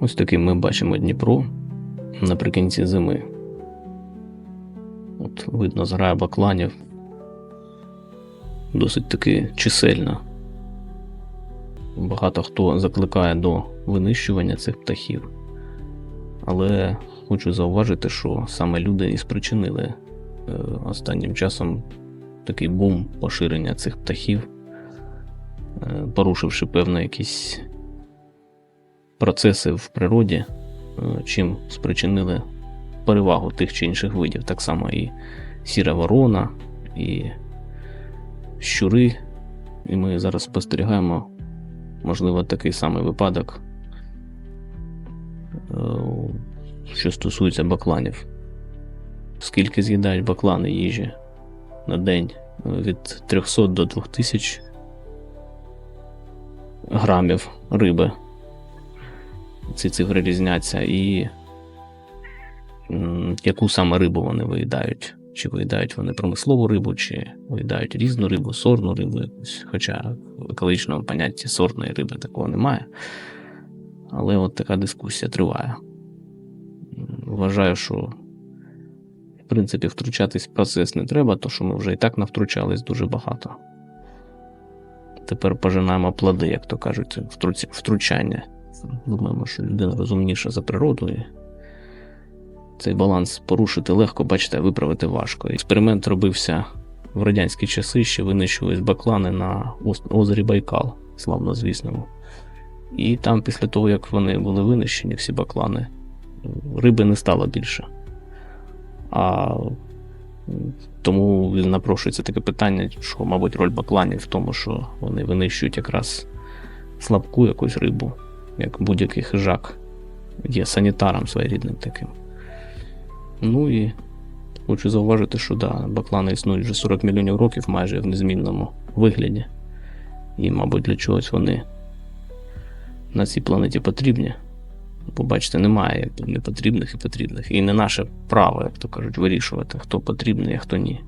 Ось таким ми бачимо Дніпро наприкінці зими. От видно зграя бакланів. Досить таки чисельна. Багато хто закликає до винищування цих птахів. Але хочу зауважити, що саме люди і спричинили е, останнім часом такий бум поширення цих птахів, е, порушивши певно якісь процеси в природі, е, чим спричинили перевагу тих чи інших видів. Так само і сіра ворона, і щури. І ми зараз спостерігаємо, можливо, такий самий випадок, е, що стосується бакланів. Скільки з'їдають баклани їжі на день? Від 300 до 2000 грамів риби ці цифри різняться, і яку саме рибу вони виїдають. Чи виїдають вони промислову рибу, чи виїдають різну рибу, сорну рибу якусь. Хоча в екологічному понятті сорної риби такого немає. Але от така дискусія триває. Вважаю, що в принципі втручатись в процес не треба, тому що ми вже і так навтручались дуже багато. Тепер пожинаємо плоди, як то кажуть, втручання. Думаємо, що людина розумніша за природу. І цей баланс порушити легко, бачите, виправити важко. Експеримент робився в радянські часи, ще винищувались баклани на озері Байкал, славнозвісному. І там, після того, як вони були винищені, всі баклани, риби не стало більше. А тому напрошується таке питання, що, мабуть, роль бакланів в тому, що вони винищують якраз слабку якусь рибу, як будь-який хижак, є санітаром своєрідним таким. Ну і хочу зауважити, що да, баклани існують вже 40 мільйонів років майже в незмінному вигляді. І, мабуть, для чогось вони на цій планеті потрібні. Побачите, немає непотрібних і потрібних. І не наше право, як то кажуть, вирішувати, хто потрібний, а хто ні.